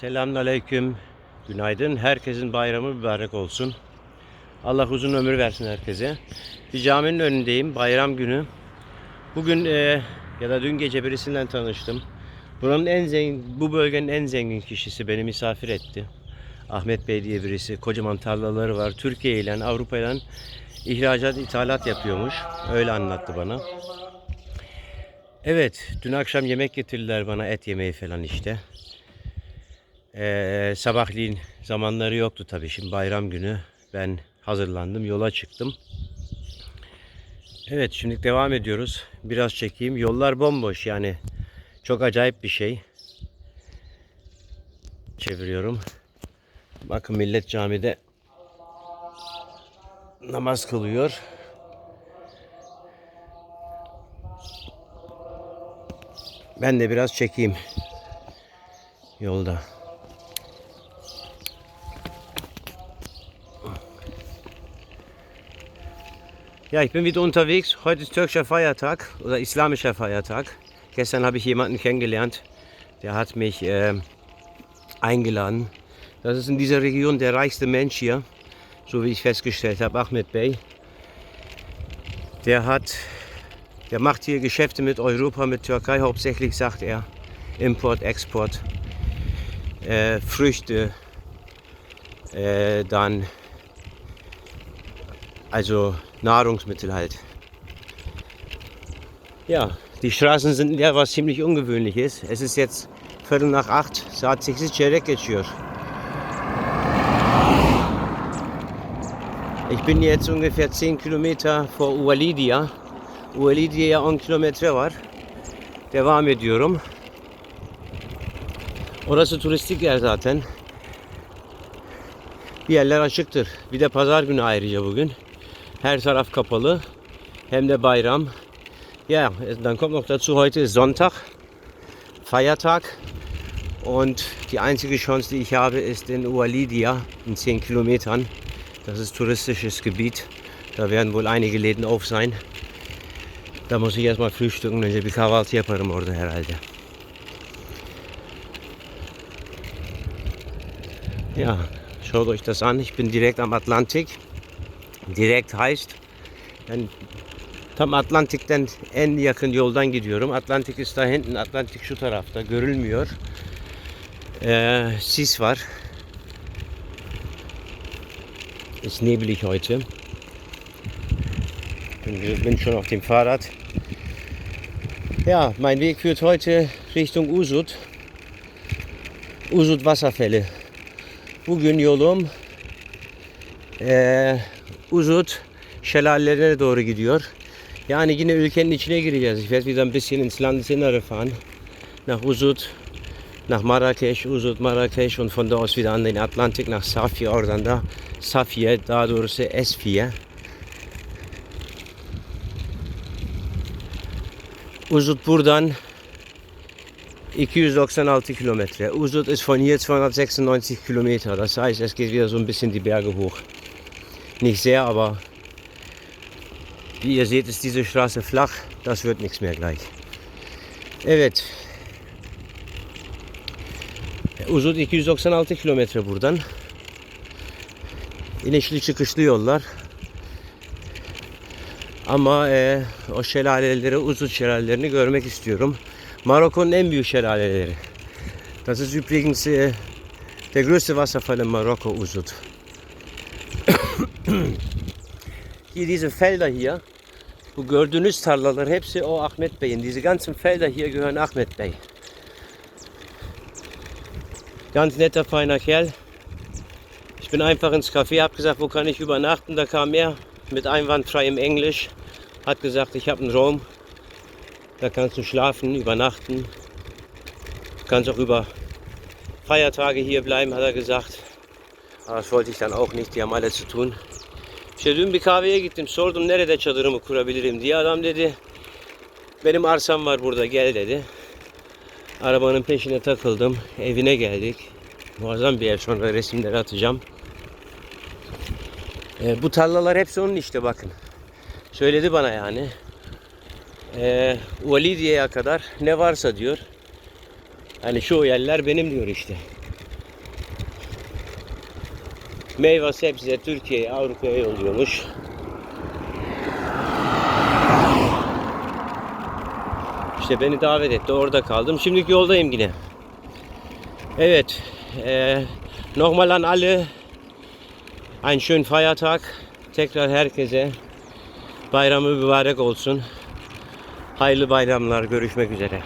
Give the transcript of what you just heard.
Selamünaleyküm. Günaydın. Herkesin bayramı mübarek olsun. Allah uzun ömür versin herkese. Bir caminin önündeyim. Bayram günü. Bugün e, ya da dün gece birisinden tanıştım. Buranın en zengin, bu bölgenin en zengin kişisi beni misafir etti. Ahmet Bey diye birisi. Kocaman tarlaları var. Türkiye ile Avrupa ile ihracat, ithalat yapıyormuş. Öyle anlattı bana. Evet, dün akşam yemek getirdiler bana et yemeği falan işte. Ee, sabahleyin zamanları yoktu tabii. Şimdi bayram günü ben hazırlandım, yola çıktım. Evet, şimdi devam ediyoruz. Biraz çekeyim. Yollar bomboş yani. Çok acayip bir şey. Çeviriyorum. Bakın millet camide namaz kılıyor. Ben de biraz çekeyim yolda. Ja, ich bin wieder unterwegs. Heute ist türkischer Feiertag oder islamischer Feiertag. Gestern habe ich jemanden kennengelernt, der hat mich äh, eingeladen. Das ist in dieser Region der reichste Mensch hier, so wie ich festgestellt habe, Ahmed Bey. Der hat, der macht hier Geschäfte mit Europa, mit Türkei hauptsächlich, sagt er. Import, Export, äh, Früchte, äh, dann also Nahrungsmittel halt. Ja, die Straßen sind leer, was ziemlich ungewöhnlich ist. Es ist jetzt Viertel nach acht, saat 8 çeyrek geçiyor. Ich bin jetzt ungefähr 10 Kilometer vor Ualidia. Ualidia'ya 10 kilometre var. Devam ediyorum. Orası turistik yer zaten. Bir yerler açıktır. Bir de pazar günü ayrıca bugün. Her taraf kapalı. Hem de bayram. Ja, dann kommt noch dazu, heute ist Sonntag, Feiertag. Und die einzige Chance, die ich habe, ist in Ualidia, in 10 Kilometern. Das ist touristisches Gebiet. Da werden wohl einige Läden auf sein. Da muss ich erstmal frühstücken. Önce bir kahvaltı yaparım orada herhalde. Ja, schaut euch das an. Ich bin direkt am Atlantik. Direkt heißt, ben tam Atlantik'ten en yakın yoldan gidiyorum. Atlantik da hinten, Atlantik şu tarafta görülmüyor. Ee, sis var. Ist neblig heute. Bin, bin schon auf dem Fahrrad. Ja, mein Weg führt heute Richtung Usut. Usut Wasserfälle. Bugün yolum eee Uzut şelalelerine doğru gidiyor. Yani yine ülkenin içine gireceğiz. Ich werde wieder ein bisschen ins Landesinnere fahren. Nach Uzut, nach Marrakesch, Uzut, Marrakesch und von da aus wieder an den Atlantik nach Safiye oradan da Safiye, daha doğrusu Esfiye. Uzut buradan 296 Kilometer. Uzut ist von hier 296 Kilometer. Das heißt, es geht wieder so ein bisschen die Berge hoch. Nicht sehr, aber wie ihr seht, ist diese Straße flach. Das wird nichts mehr gleich. Evet. Uzun 296 kilometre buradan. İnişli çıkışlı yollar. Ama e, o şelaleleri, uzun şelalelerini görmek istiyorum. Maroko'nun en büyük şelaleleri. Das ist übrigens e, der größte Wasserfall in Marokko, Usut. Hier diese Felder hier, bu gördüğünüz tarlalar hepsi o Ahmet Bey'in. Diese ganzen Felder hier gehören Ahmet Bey. Ganz netter, feiner Kerl. Ich bin einfach ins Café, habe gesagt, wo kann ich übernachten? Da kam er mit einwandfreiem Englisch, hat gesagt, ich habe einen Raum, da kannst du schlafen, übernachten. Du kannst auch über Feiertage hier bleiben, hat er gesagt. Aber das wollte ich dann auch nicht, die haben alle zu tun. İşte dün bir kahveye gittim sordum nerede çadırımı kurabilirim diye adam dedi benim arsam var burada gel dedi. Arabanın peşine takıldım evine geldik. Muazzam bir yer sonra resimleri atacağım. E, bu tarlalar hepsi onun işte bakın. Söyledi bana yani. E, Validiye'ye kadar ne varsa diyor. Hani şu yerler benim diyor işte. Meyve sebze Türkiye'ye, Avrupa'ya yolluyormuş. İşte beni davet etti. Orada kaldım. Şimdiki yoldayım yine. Evet. E, nochmal an alle einen schönen Feiertag. Tekrar herkese bayramı mübarek olsun. Hayırlı bayramlar. Görüşmek üzere.